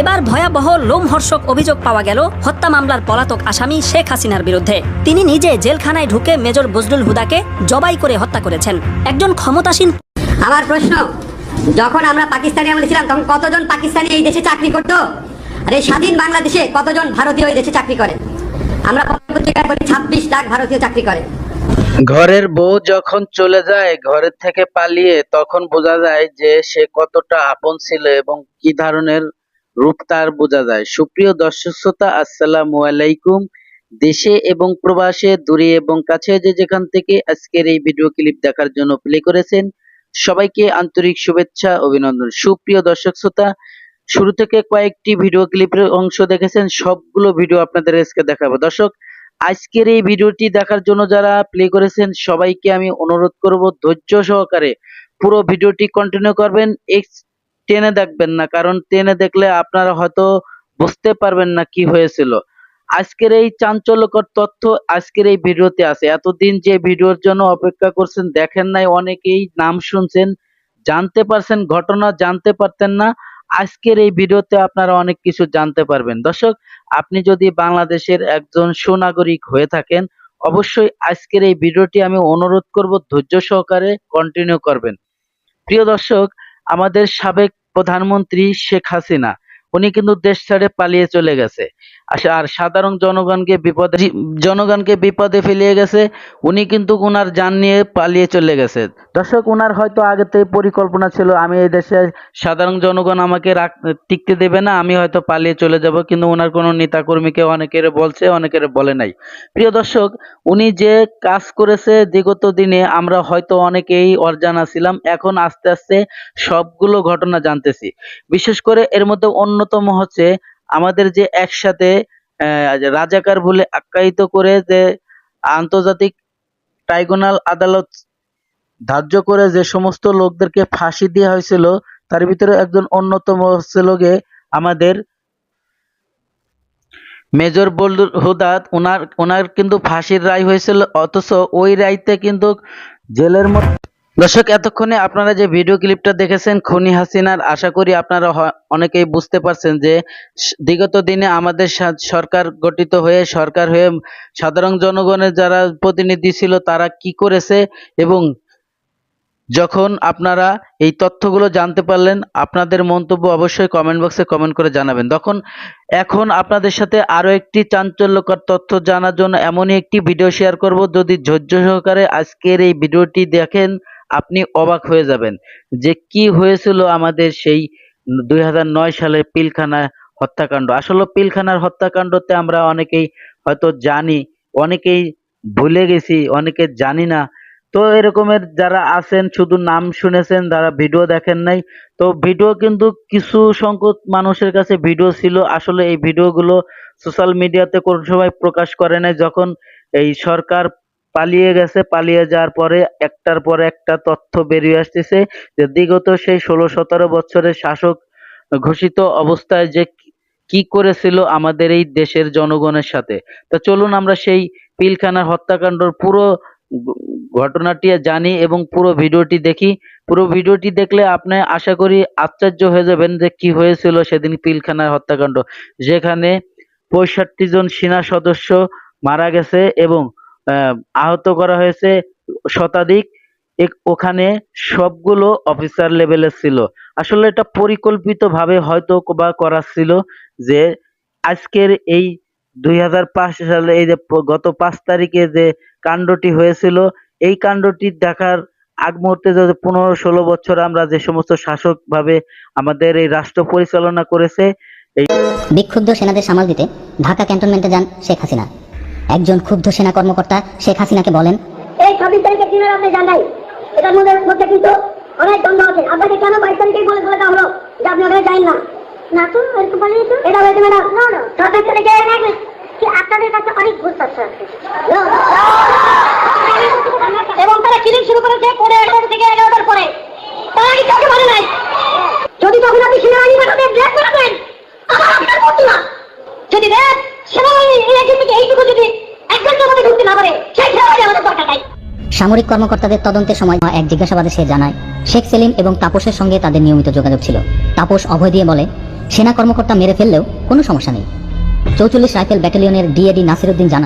এবার ভয়াবহ লোমহর্ষক অভিযোগ পাওয়া গেল হত্যা মামলার পলাতক আসামি শেখ হাসিনার বিরুদ্ধে। তিনি নিজে জেলখানায় ঢুকে মেজর বজলুল হুদাকে জবাই করে হত্যা করেছেন। একজন ক্ষমতাসীন আমার প্রশ্ন যখন আমরা পাকিস্তানি আমলে ছিলাম তখন কতজন পাকিস্তানি এই দেশে চাকরি করতো? আর এই স্বাধীন বাংলাদেশে কতজন ভারতীয় এই দেশে চাকরি করে? আমরা পত্রিকায় বলি ছাব্বিশ লাখ ভারতীয় চাকরি করে। ঘরের বউ যখন চলে যায় ঘরের থেকে পালিয়ে তখন বোঝা যায় যে সে কতটা আপন ছিল এবং কি ধরনের রূপ তার বোঝা যায়। সুপ্রিয় দর্শক শ্রোতা, আসসালামু আলাইকুম। দেশে এবং প্রবাসে, দূরে এবং কাছে যে যেখান থেকে আজকের এই ভিডিও ক্লিপ দেখার জন্য প্লে করেছেন, সবাইকে আন্তরিক শুভেচ্ছা, অভিনন্দন। সুপ্রিয় দর্শক শ্রোতা, শুরু থেকে কয়েকটি ভিডিও ক্লিপের অংশ দেখেছেন, সবগুলো ভিডিও আপনাদের আজকে দেখাবো। দর্শক, আজকের এই ভিডিওটি দেখার জন্য যারা প্লে করেছেন, সবাইকে আমি অনুরোধ করব, ধৈর্য সহকারে পুরো ভিডিওটি কন্টিনিউ করবেন। টেনে দেখবেন না, কারণ টেনে দেখলে আপনারা হয়তো বুঝতে পারবেন না কি হয়েছিল। আজকের এই চাঞ্চল্যকর তথ্য আজকের এই ভিডিওতে আছে। এতদিন যে ভিডিওর জন্য অপেক্ষা করছেন, দেখেন নাই অনেকেই নাম শুনছেন, জানতে পারছেন, ঘটনা জানতে পারতেন না। আজকের এই ভিডিওতে আপনারা অনেক কিছু জানতে পারবেন। দর্শক, আপনি যদি বাংলাদেশের একজন সুনাগরিক হয়ে থাকেন, অবশ্যই আজকের এই ভিডিওটি আমি অনুরোধ করব, ধৈর্য সহকারে কন্টিনিউ করবেন। প্রিয় দর্শক আমাদের সাবেক প্রধানমন্ত্রী শেখ হাসিনা উনি কিন্তু দেশ ছেড়ে পালিয়ে চলে গেছে। আর সাধারণ জনগণকে বিপদে জনগণকে বিপদে ফেলিয়ে গেছে, উনি কিন্তু ওনার যান নিয়ে পালিয়ে চলে গেছে। দর্শক, উনার হয়তো আগে থেকে পরিকল্পনা ছিল, আমি এই দেশে সাধারণ জনগণ আমাকে টিকতে দেবে না, আমি হয়তো পালিয়ে চলে যাব, কিন্তু ওনার কোনো নেতাকর্মীকে অনেকের বলছে, অনেকের বলে নাই। প্রিয় দর্শক, উনি যে কাজ করেছে বিগত দিনে, আমরা হয়তো অনেকেই অজানা ছিলাম, এখন আস্তে আস্তে সবগুলো ঘটনা জানতেছি। বিশেষ করে এর মধ্যে অন্যতম হচ্ছে আমাদের যে একসাথে রাজাকার বলে আখ্যায়িত করে যে আন্তর্জাতিক ট্রাইব্যুনাল আদালত ধার্য করে যে সমস্ত লোকদেরকে ফাঁসি দেওয়া হয়েছিল, তার ভিতরে একজন অন্যতম হচ্ছিল গে আমাদের মেজর বলদুর হুদাত ওনার ওনার কিন্তু ফাঁসির রায় হয়েছিল, অথচ ওই রায়তে কিন্তু জেলের মধ্যে দর্শক, এতক্ষণে আপনারা যে ভিডিও ক্লিপটা দেখেছেন খুনি হাসিনার, আশা করি আপনারা অনেকেই বুঝতে পারছেন যে বিগত দিনে আমাদের সরকার গঠিত হয়ে, সরকার হয়ে সাধারণ জনগণের যারা প্রতিনিধি ছিল তারা কি করেছে এবং যখন আপনারা এই তথ্যগুলো জানতে পারলেন, আপনাদের মন্তব্য অবশ্যই কমেন্ট বক্সে কমেন্ট করে জানাবেন। তখন, এখন আপনাদের সাথে আরও একটি চাঞ্চল্যকর তথ্য জানার জন্য এমনই একটি ভিডিও শেয়ার করব। যদি ধৈর্য সহকারে আজকের এই ভিডিওটি দেখেন আপনি অবাক হয়ে যাবেন যে কি হয়েছিল আমাদের সেই দুই হাজার নয় সালে পিলখানা হত্যাকাণ্ড। আসলে পিলখানার হত্যাকাণ্ডতে আমরা অনেকেই হয়তো জানি, অনেকেই ভুলে গেছি, অনেকে জানি না। তো এরকমের যারা আছেন, শুধু নাম শুনেছেন, যারা ভিডিও দেখেন নাই, তো ভিডিও কিন্তু কিছু সংখ্যক মানুষের কাছে ভিডিও ছিল। আসলে এই ভিডিওগুলো সোশ্যাল মিডিয়াতে কোন সময় প্রকাশ করে নাই, যখন এই সরকার পালিয়ে গেছে, পালিয়ে যাওয়ার পরে একটার পর একটা তথ্য বেরিয়ে আসতেছে যে বিগত সেই ষোলো সতেরো বছরের শাসক ঘোষিত অবস্থায় যে কি- করেছিল আমাদের এই দেশের জনগণের সাথে। তা চলুন আমরা সেই পিলখানার হত্যাকাণ্ডর পুরো ঘটনাটি জানি এবং পুরো ভিডিওটি দেখি। পুরো ভিডিওটি দেখলে আপনি আশা করি আশ্চর্য হয়ে যাবেন যে কি হয়েছিল সেদিন পিলখানার হত্যাকাণ্ড। যেখানে পঁয়ষট্টি জন সেনা সদস্য মারা গেছে এবং আহত করা হয়েছে শতাধিক। ওখানে সবগুলো অফিসার লেভেলের ছিল। আসলে এটা পরিকল্পিতভাবে হয়তো বা করা ছিল যে আজকের এই দুই সালে এই যে গত পাঁচ তারিখে যে কাণ্ডটি হয়েছিল, এই কাণ্ডটি দেখার আগ মুহূর্তে যে পনেরো ষোলো বছর আমরা যে সমস্ত শাসক ভাবে আমাদের এই রাষ্ট্র পরিচালনা করেছে, এই বিক্ষুব্ধ সেনাদের সামাল দিতে ঢাকা ক্যান্টনমেন্টে যান শেখ হাসিনা। একজন ক্ষুব্ধ সেনা কর্মকর্তা শেখ হাসিনাকে বলেন এই ছাব্বিশ তারিখের দিনের আপনি জানাই এটার মধ্যে মধ্যে কিন্তু অনেক দ্বন্দ্ব আছে। আপনাকে কেন বাইশ তারিখেই বলে বলে দেওয়া হলো? যে আপনি ওখানে যাই না। না তো এরকম বলে তো এটা হয়েছে ম্যাডাম না না। সাতাশ তারিখে কি আপনাদের কাছে অনেক ঘুষ আছে। এবং তারা কিলিং শুরু করেছে পনেরো এগারোটা থেকে এগারোটার পরে তারা কি কাউকে বলে নাই যদি তখন আপনি সেনাবাহিনী পাঠাতেন ব্ল্যাক করে দেন আমার আপনার ক্ষতি না যদি দেন সেনাবাহিনী এই একজন থেকে সামরিক কর্মকর্তাদের তদন্তের সময় এক জিজ্ঞাসাবাদে সে জানায়, শেখ সেলিম এবং তাপসের সঙ্গে তাদের নিয়মিত যোগাযোগ ছিল। তাপস অভয় দিয়ে বলে, সেনা কর্মকর্তা মেরে ফেললেও কোনো সমস্যা নেই। চৌচল্লিশ রাইফেল ব্যাটালিয়নের ডিএডি নাসিরুদ্দিন জানান